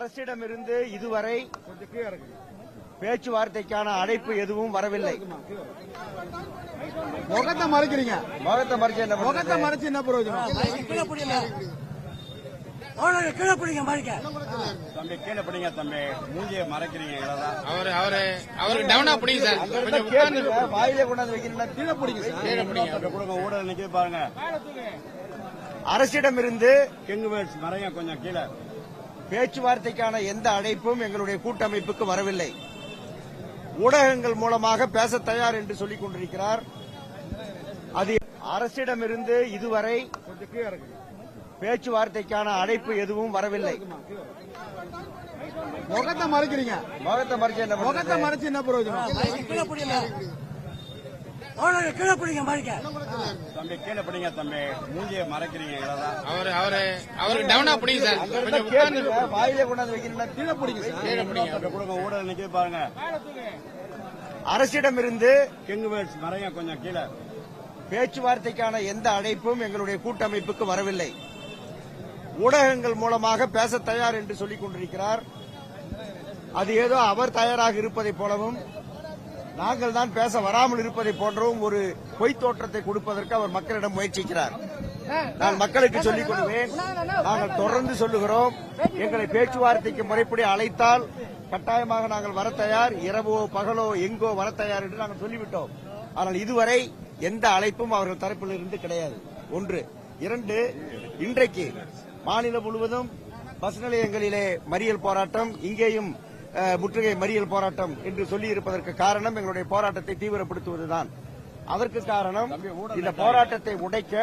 அரசிடமிருந்து இதுவரை பேச்சுவார்த்தைக்கான அழைப்பு எதுவும் வரவில்லை. முகத்தை மறைக்கிறீங்க. முகத்தை மறைச்சு என்ன முகத்தை? மறைச்சு என்ன பிரயோஜனம்? கீழே பிடிங்க. கீழே பிடிங்க மறைக்க. தம்பி கீழே பிடிங்க தம்பி. மூஞ்சியை மறைக்கிறீங்க இவ்வளவுதான். அவரு அவரு அவருக்கு டவுனா பிடிங்க சார். இருந்தா கேளுங்க, வாயிலே கொண்டாந்து வைக்கிறீங்களா? கீழே பிடிங்க சார். தம்பி கொடுங்க ஊடகம் நிக்க பாருங்க. அரசிடமிருந்து கிங் வேர்ட்ஸ் மறைங்க கொஞ்சம் கீழே. பேச்சுவார்த்தைக்கான எந்த அழைப்பும் எங்களுடைய கூட்டமைப்புக்கு வரவில்லை. ஊடகங்கள் மூலமாக பேச தயார் என்று சொல்லிக் கொண்டிருக்கிறார். அது அரசிடமிருந்து இதுவரை பேச்சுவார்த்தைக்கான அழைப்பு எதுவும் வரவில்லை. முகத்தை மறைக்கிறீங்க. முகத்தை மறைச்சு என்ன முகத்தை? மறைச்சு என்ன பிரயோஜனம்? கீழே பிடிங்க அவ்வளவு கீழே பிடிங்க மறைக்க. தம்பி கீழே பிடிங்க தம்பி. மூஞ்சியை மறைக்கிறீங்க இவ்வளவுதான். அவரு அவரு அவருக்கு டவுனா பிடிங்க சார். இருந்தா கேளுங்க, வாயிலே கொண்டாந்து வைக்கிறீங்களா? கீழே பிடிங்க சார். கீழே பிடிங்க. தம்பி கொடுங்க ஊடகம் நிக்க பாருங்க. அரசிடமிருந்து கிங் வேர்ட்ஸ் மறைங்க கொஞ்சம் கீழே. பேச்சுவார்த்தைக்கான எந்த அழைப்பும் எங்களுடைய கூட்டமைப்புக்கு வரவில்லை. ஊடகங்கள் மூலமாக பேச தயார் என்று சொல்லிக் கொண்டிருக்கிறார். அது ஏதோ அவர் தயாராக இருப்பதைப் போலவும் நாங்கள் தான் பேச வராமல் இருப்பதைப் போன்றவும் ஒரு பொய்த் தோற்றத்தை கொடுப்பதற்கு அவர் மக்களிடம் முயற்சிக்கிறார். நான் மக்களுக்கு சொல்லிக் கொள்வேன். நாங்கள் தொடர்ந்து சொல்லுகிறோம். எங்களை பேச்சுவார்த்தைக்கு முறைப்படி அழைத்தால் கட்டாயமாக நாங்கள் வர தயார். இரவோ பகலோ எங்கோ வர தயார் என்று நாங்கள் சொல்லிவிட்டோம். ஆனால் இதுவரை எந்த அழைப்பும் அவர்கள் தரப்பில் இருந்து கிடையாது. ஒன்று. இரண்டு இன்றைக்கு மாநிலம் முழுவதும் பஸ் நிலையங்களிலே மறியல் போராட்டம் இங்கேயும் முற்றுகை மறியல் போராட்டம் என்று சொல்லி இருப்பதற்கு காரணம் எங்களுடைய போராட்டத்தை தீவிரப்படுத்துவதுதான். அதற்கு காரணம் இந்த போராட்டத்தை உடைக்க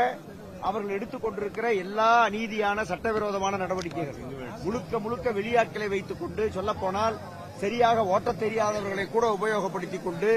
அவர்கள் எடுத்துக் கொண்டிருக்கிற எல்லா அநீதியான சட்டவிரோதமான நடவடிக்கைகள். முழுக்க முழுக்க வெளியாட்களை வைத்துக் கொண்டு சொல்லப்போனால் சரியாக ஓட்டத் தெரியாதவர்களை கூட உபயோகப்படுத்திக் கொண்டு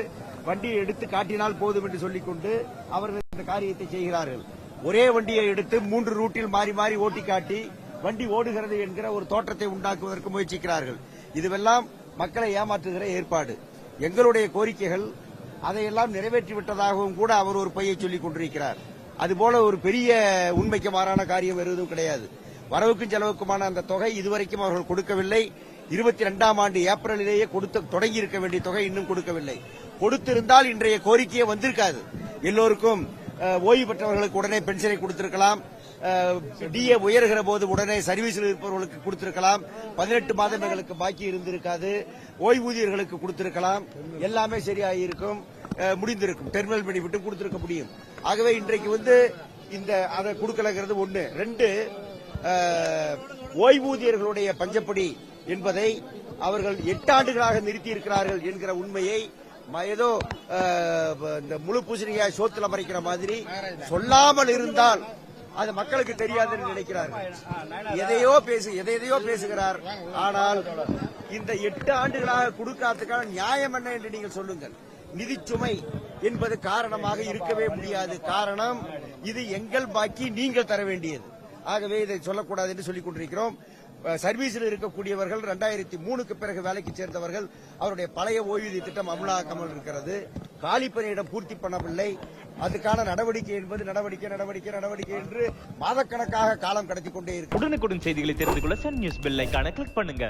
வண்டியை எடுத்து காட்டினால் போதும் என்று சொல்லிக் கொண்டு அவர்கள் இந்த காரியத்தை செய்கிறார்கள். ஒரே வண்டியை எடுத்து மூன்று ரூட்டில் மாறி மாறி ஓட்டி காட்டி வண்டி ஓடுகிறது என்கிற ஒரு தோற்றத்தை உண்டாக்குவதற்கு முயற்சிக்கிறார்கள். இதுவெல்லாம் மக்களை ஏமாற்றுகிற ஏற்பாடு. எங்களுடைய கோரிக்கைகள் அதையெல்லாம் நிறைவேற்றி விட்டதாகவும் கூட அவர் ஒரு பையை சொல்லிக் கொண்டிருக்கிறார். அதுபோல ஒரு பெரிய உண்மைக்கு மாறான காரியம் வருவதும் எதுவும் கிடையாது. வரவுக்கும் செலவுக்குமான அந்த தொகை இதுவரைக்கும் அவர்கள் கொடுக்கவில்லை. இருபத்தி ரெண்டாம் ஆண்டு ஏப்ரலிலேயே கொடுத்த தொடங்கி இருக்க வேண்டிய தொகை இன்னும் கொடுக்கவில்லை. கொடுத்திருந்தால் இன்றைய கோரிக்கையே வந்திருக்காது. எல்லோருக்கும் ஓய்வு பெற்றவர்களுக்கு உடனே பென்ஷனை கொடுத்திருக்கலாம். டிஏ உயர்கிற போது உடனே சர்வீஸில் இருப்பவர்களுக்கு கொடுத்திருக்கலாம். பதினெட்டு மாதம் எங்களுக்கு பாக்கி இருந்திருக்காது. ஓய்வூதியர்களுக்கு கொடுத்திருக்கலாம். எல்லாமே சரியாயிருக்கும். முடிந்திருக்கும். டெர்மினல் பெனிஃபிட்டும் கொடுத்திருக்க முடியும். ஆகவே இன்றைக்கு வந்து இந்த அதை கொடுக்கலங்கிறது ஒன்று ரெண்டு ஓய்வூதியர்களுடைய பஞ்சப்படி என்பதை அவர்கள் எட்டு ஆண்டுகளாக நிறுத்தி இருக்கிறார்கள் என்கிற உண்மையை ஏதோ இந்த முழு பூசணிக்காய் சோத்துல மறைக்கிற மாதிரி சொல்லாமல் இருந்தால் அது மக்களுக்கு தெரியாதுன்னு நினைக்கிறார்கள். எதையோ பேசு எதை எதையோ பேசுகிறார். ஆனால் இந்த எட்டு ஆண்டுகளாக கொடுக்காததுக்கான நியாயம் என்ன என்று நீங்கள் சொல்லுங்கள். நிதிச்சுமை என்பது காரணமாக இருக்கவே முடியாது. காரணம் இது எங்கள் பாக்கி நீங்கள் தர வேண்டியது. ஆகவே இதை சொல்லக்கூடாது என்று சொல்லிக் கொண்டிருக்கிறோம். சர்வீஸில் இருக்கக்கூடியவர்கள் ரெண்டாயிரத்தி மூணுக்கு பிறகு வேலைக்கு சேர்ந்தவர்கள் அவருடைய பழைய ஓய்வூதிய திட்டம் அமலாக்காமல் இருக்கிறது. காலி பணியிடம் பூர்த்தி பண்ணவில்லை. அதுக்கான நடவடிக்கை என்பது நடவடிக்கை நடவடிக்கை நடவடிக்கை என்று மாதக்கணக்காக காலம் கடத்தி கொண்டே இருக்கு. உடனுக்குடன் செய்திகளை தெரிந்து கொள்ள சன் நியூஸ் பெல்லைக்கான கிளிக் பண்ணுங்க.